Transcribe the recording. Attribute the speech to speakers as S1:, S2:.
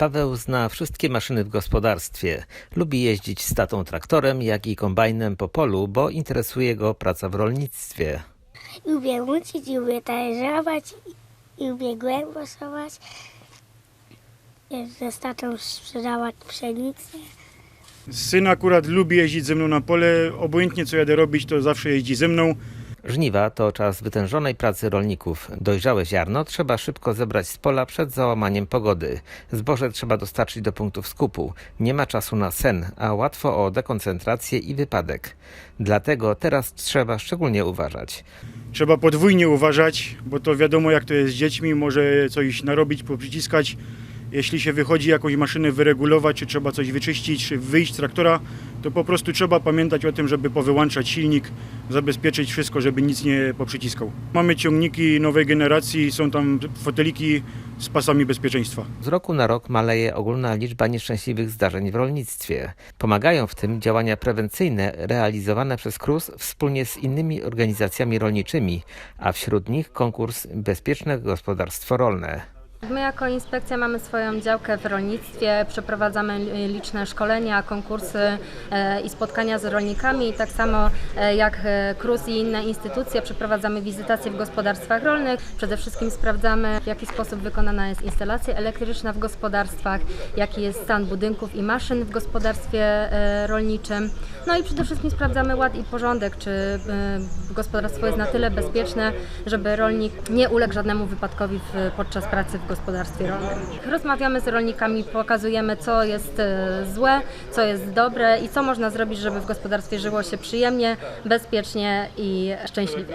S1: Paweł zna wszystkie maszyny w gospodarstwie. Lubi jeździć z tatą traktorem, jak i kombajnem po polu, bo interesuje go praca w rolnictwie.
S2: Lubię łucić, lubię talerzować, lubię głębosować. Ze statą sprzedawać pszenicę.
S3: Syn akurat lubi jeździć ze mną na pole. Obojętnie co jadę robić, to zawsze jeździ ze mną.
S1: Żniwa to czas wytężonej pracy rolników. Dojrzałe ziarno trzeba szybko zebrać z pola przed załamaniem pogody. Zboże trzeba dostarczyć do punktów skupu. Nie ma czasu na sen, a łatwo o dekoncentrację i wypadek. Dlatego teraz trzeba szczególnie uważać.
S3: Trzeba podwójnie uważać, bo to wiadomo jak to jest z dziećmi, może coś narobić, poprzyciskać. Jeśli się wychodzi jakąś maszynę wyregulować, czy trzeba coś wyczyścić, czy wyjść z traktora, to po prostu trzeba pamiętać o tym, żeby powyłączać silnik, zabezpieczyć wszystko, żeby nic nie poprzyciskał. Mamy ciągniki nowej generacji, są tam foteliki z pasami bezpieczeństwa.
S1: Z roku na rok maleje ogólna liczba nieszczęśliwych zdarzeń w rolnictwie. Pomagają w tym działania prewencyjne realizowane przez KRUS wspólnie z innymi organizacjami rolniczymi, a wśród nich konkurs Bezpieczne Gospodarstwo Rolne.
S4: My jako inspekcja mamy swoją działkę w rolnictwie, przeprowadzamy liczne szkolenia, konkursy e, i spotkania z rolnikami. Tak samo e, jak e, KRUS i inne instytucje przeprowadzamy wizytacje w gospodarstwach rolnych. Przede wszystkim sprawdzamy w jaki sposób wykonana jest instalacja elektryczna w gospodarstwach, jaki jest stan budynków i maszyn w gospodarstwie rolniczym. No i przede wszystkim sprawdzamy ład i porządek, czy gospodarstwo jest na tyle bezpieczne, żeby rolnik nie uległ żadnemu wypadkowi podczas pracy w gospodarstwie rolnym. Rozmawiamy z rolnikami, pokazujemy co jest e, złe, co jest dobre i co można zrobić, żeby w gospodarstwie żyło się przyjemnie, bezpiecznie i szczęśliwie.